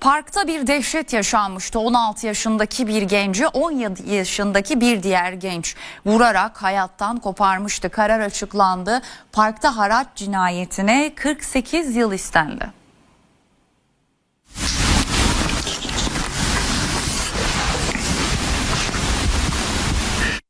Parkta bir dehşet yaşanmıştı. 16 yaşındaki bir genci 17 yaşındaki bir diğer genç vurarak hayattan koparmıştı. Karar açıklandı. Parkta haraç cinayetine 48 yıl istendi.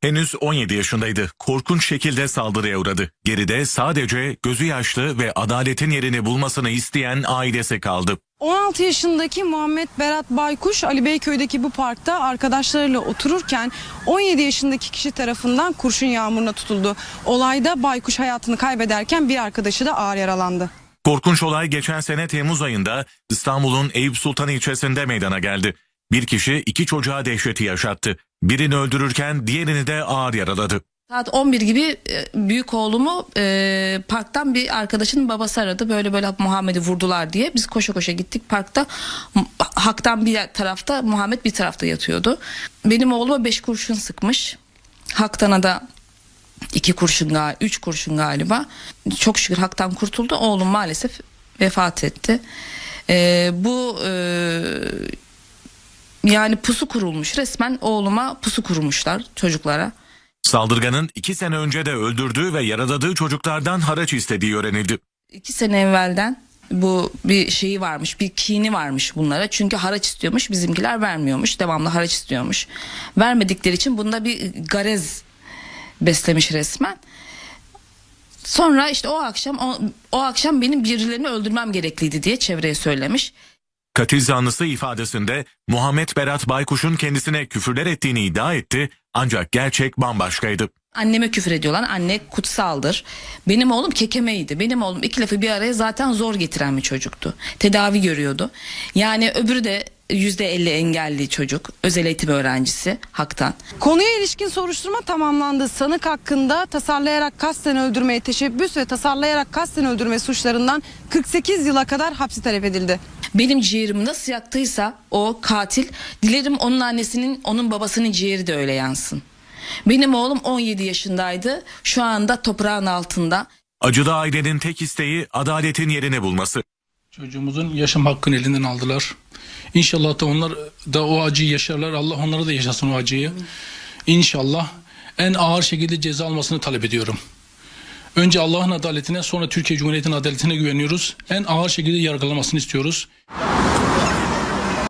Henüz 17 yaşındaydı. Korkunç şekilde saldırıya uğradı. Geride sadece gözü yaşlı ve adaletin yerini bulmasını isteyen ailesi kaldı. 16 yaşındaki Muhammed Berat Baykuş Ali Beyköy'deki bu parkta arkadaşlarıyla otururken 17 yaşındaki kişi tarafından kurşun yağmuruna tutuldu. Olayda Baykuş hayatını kaybederken bir arkadaşı da ağır yaralandı. Korkunç olay geçen sene Temmuz ayında İstanbul'un Eyüp Sultan ilçesinde meydana geldi. Bir kişi iki çocuğa dehşeti yaşattı. Birini öldürürken diğerini de ağır yaraladı. Saat 11 gibi e, büyük oğlumu e, parktan bir arkadaşının babası aradı. Böyle böyle Muhammed'i vurdular diye. Biz koşa koşa gittik parkta. Hak'tan bir tarafta Muhammed bir tarafta yatıyordu. Benim oğluma 5 kurşun sıkmış. Haktan'a da iki kurşun galiba, üç kurşun galiba. Çok şükür Hak'tan kurtuldu. Oğlum maalesef vefat etti. E, bu e, yani pusu kurulmuş. Resmen oğluma pusu kurmuşlar çocuklara. Saldırganın iki sene önce de öldürdüğü ve yaraladığı çocuklardan haraç istediği öğrenildi. İki sene evvelden bu bir şeyi varmış bir kini varmış bunlara. Çünkü haraç istiyormuş bizimkiler vermiyormuş. Devamlı haraç istiyormuş. Vermedikleri için bunda bir garez beslemiş resmen. Sonra işte o akşam o, o akşam benim birilerini öldürmem gerekliydi diye çevreye söylemiş Katil zanlısı ifadesinde Muhammed Berat Baykuş'un kendisine küfürler ettiğini iddia etti ancak gerçek bambaşkaydı. Anneme küfür ediyorlar. Anne kutsaldır. Benim oğlum kekemeydi. Benim oğlum iki lafı bir araya zaten zor getiren bir çocuktu. Tedavi görüyordu. Yani öbürü de yüzde elli engelli çocuk. Özel eğitim öğrencisi haktan. Konuya ilişkin soruşturma tamamlandı. Sanık hakkında tasarlayarak kasten öldürmeye teşebbüs ve tasarlayarak kasten öldürme suçlarından 48 yıla kadar hapsi talep edildi. Benim ciğerim nasıl yaktıysa o katil dilerim onun annesinin onun babasının ciğeri de öyle yansın. Benim oğlum 17 yaşındaydı. Şu anda toprağın altında. Acılı ailenin tek isteği adaletin yerini bulması. Çocuğumuzun yaşam hakkını elinden aldılar. İnşallah da onlar da o acıyı yaşarlar. Allah onlara da yaşasın o acıyı. İnşallah en ağır şekilde ceza almasını talep ediyorum. Önce Allah'ın adaletine sonra Türkiye Cumhuriyeti'nin adaletine güveniyoruz. En ağır şekilde yargılamasını istiyoruz.